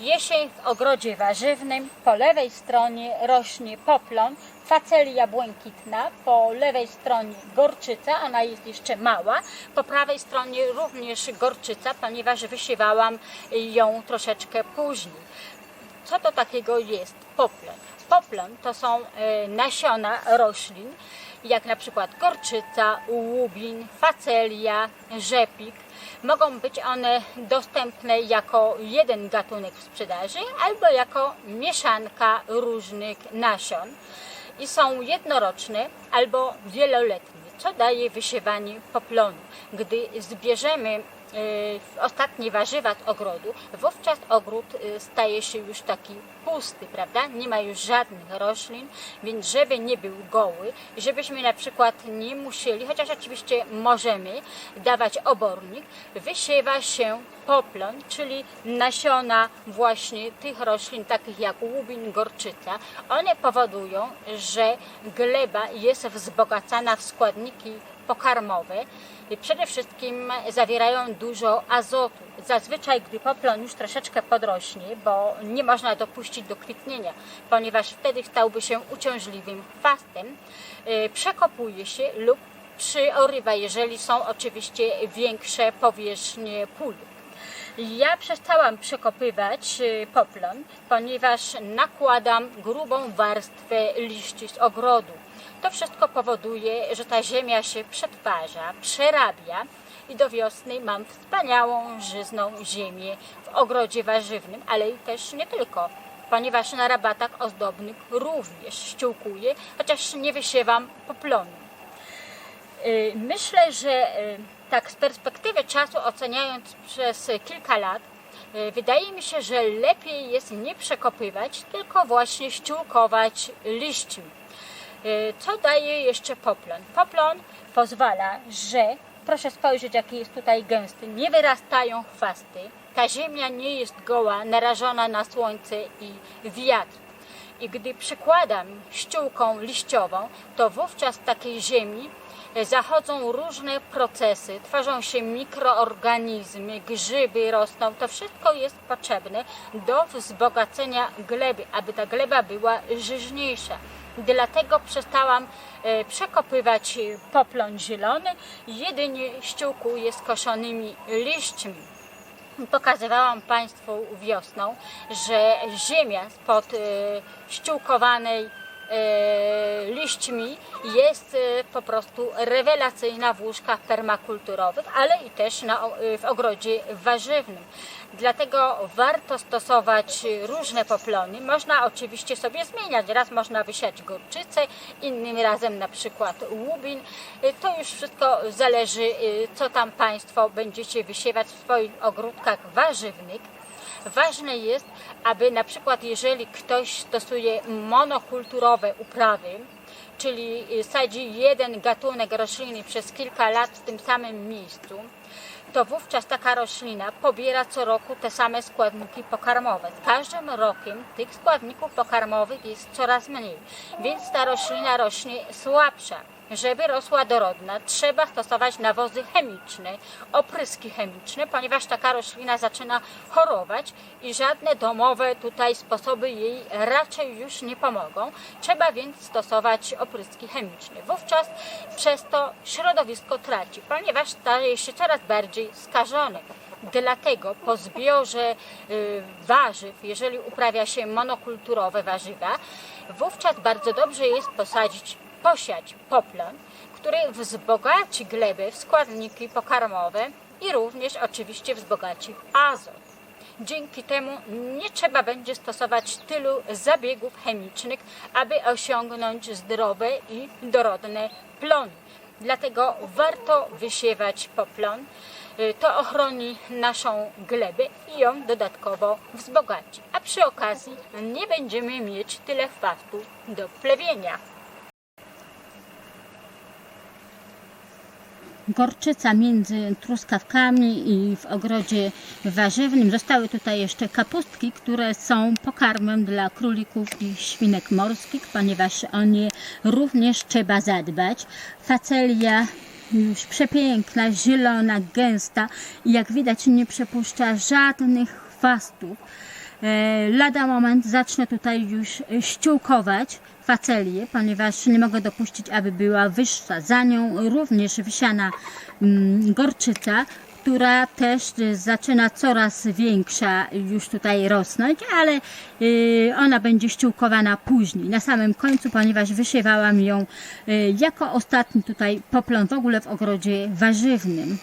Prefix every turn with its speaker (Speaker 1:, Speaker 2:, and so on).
Speaker 1: Jesień w ogrodzie warzywnym, po lewej stronie rośnie poplon, facelia błękitna, po lewej stronie gorczyca, ona jest jeszcze mała, po prawej stronie również gorczyca, ponieważ wysiewałam ją troszeczkę później. Co to takiego jest poplon? Poplon to są e, nasiona roślin, jak na przykład gorczyca, łubin, facelia, rzepik. Mogą być one dostępne jako jeden gatunek w sprzedaży albo jako mieszanka różnych nasion i są jednoroczne albo wieloletnie, co daje wysiewanie poplonu. Gdy zbierzemy e, ostatnie warzywa z ogrodu, wówczas ogród e, staje się już taki pusty, prawda? Nie ma już żadnych roślin, więc żeby nie był goły, żebyśmy na przykład nie musieli, chociaż oczywiście możemy dawać obornik, wysiewa się poplon, czyli nasiona właśnie tych roślin, takich jak łubin, gorczyca. One powodują, że gleba jest wzbogacana w składniki pokarmowe. I Przede wszystkim zawierają dużo azotu. Zazwyczaj, gdy poplon już troszeczkę podrośnie, bo nie można dopuścić do kwitnienia, ponieważ wtedy stałby się uciążliwym chwastem, y, przekopuje się lub przyorywa, jeżeli są oczywiście większe powierzchnie pól. Ja przestałam przekopywać y, poplon, ponieważ nakładam grubą warstwę liści z ogrodu. To wszystko powoduje, że ta ziemia się przetwarza, przerabia i do wiosny mam wspaniałą, żyzną ziemię w ogrodzie warzywnym, ale też nie tylko, ponieważ na rabatach ozdobnych również ściółkuję, chociaż nie wysiewam poplonu. Y, Myślę, że y, tak z perspektywy czasu oceniając przez kilka lat, y, wydaje mi się, że lepiej jest nie przekopywać, tylko właśnie ściółkować liśćmi. Y, Co daje jeszcze poplon? Poplon pozwala, że proszę spojrzeć jaki jest tutaj gęsty, nie wyrastają chwasty, ta ziemia nie jest goła, narażona na słońce i wiatr. I gdy przykładam ściółką liściową, to wówczas takiej ziemi zachodzą różne procesy, tworzą się mikroorganizmy, grzyby rosną. To wszystko jest potrzebne do wzbogacenia gleby, aby ta gleba była żyźniejsza. Dlatego przestałam e, przekopywać poplon zielony, jedynie ściółkuję skoszonymi liśćmi. Pokazywałam Państwu wiosną, że ziemia spod e, ściółkowanej liśćmi jest e, po prostu rewelacyjna w łóżkach permakulturowych, ale i też na, w ogrodzie warzywnym. Dlatego warto stosować różne poplony. Można oczywiście sobie zmieniać. Raz można wysiać gorczycę, innym razem na przykład łubin. Y, To już wszystko zależy, co tam Państwo będziecie wysiewać w swoich ogródkach warzywnych. Ważne jest, aby na przykład jeżeli ktoś stosuje monokulturowe uprawy, czyli sadzi jeden gatunek rośliny przez kilka lat w tym samym miejscu, to wówczas taka roślina pobiera co roku te same składniki pokarmowe. Z każdym rokiem tych składników pokarmowych jest coraz mniej, więc ta roślina rośnie słabsza. Żeby rosła dorodna, trzeba stosować nawozy chemiczne, opryski chemiczne, ponieważ taka roślina zaczyna chorować i żadne domowe tutaj sposoby jej raczej już nie pomogą. Trzeba więc stosować opryski chemiczne. Wówczas przez to środowisko traci, ponieważ staje się coraz bardziej skażone. Dlatego po zbiorze y, warzyw, jeżeli uprawia się monokulturowe warzywa, wówczas bardzo dobrze jest posadzić, posiać poplon, który wzbogaci glebę w składniki pokarmowe i również oczywiście wzbogaci azot. Dzięki temu nie trzeba będzie stosować tylu zabiegów chemicznych, aby osiągnąć zdrowe i dorodne plony. Dlatego warto wysiewać poplon. To ochroni naszą glebę i ją dodatkowo wzbogaci. A przy okazji nie będziemy mieć tyle chwastu do plewienia. Gorczyca między truskawkami i w ogrodzie warzywnym. Zostały tutaj jeszcze kapustki, które są pokarmem dla królików i świnek morskich, ponieważ o nie również trzeba zadbać. Facelia już przepiękna, zielona, gęsta i jak widać nie przepuszcza żadnych chwastów. E, Lada moment zacznę tutaj już e, ściółkować facelię, ponieważ nie mogę dopuścić, aby była wyższa. Za nią również wysiana mm, gorczyca, która też e, zaczyna coraz większa już tutaj rosnąć, ale ona będzie ściółkowana później, na samym końcu, ponieważ wysiewałam ją jako ostatni tutaj poplon w ogóle w ogrodzie warzywnym.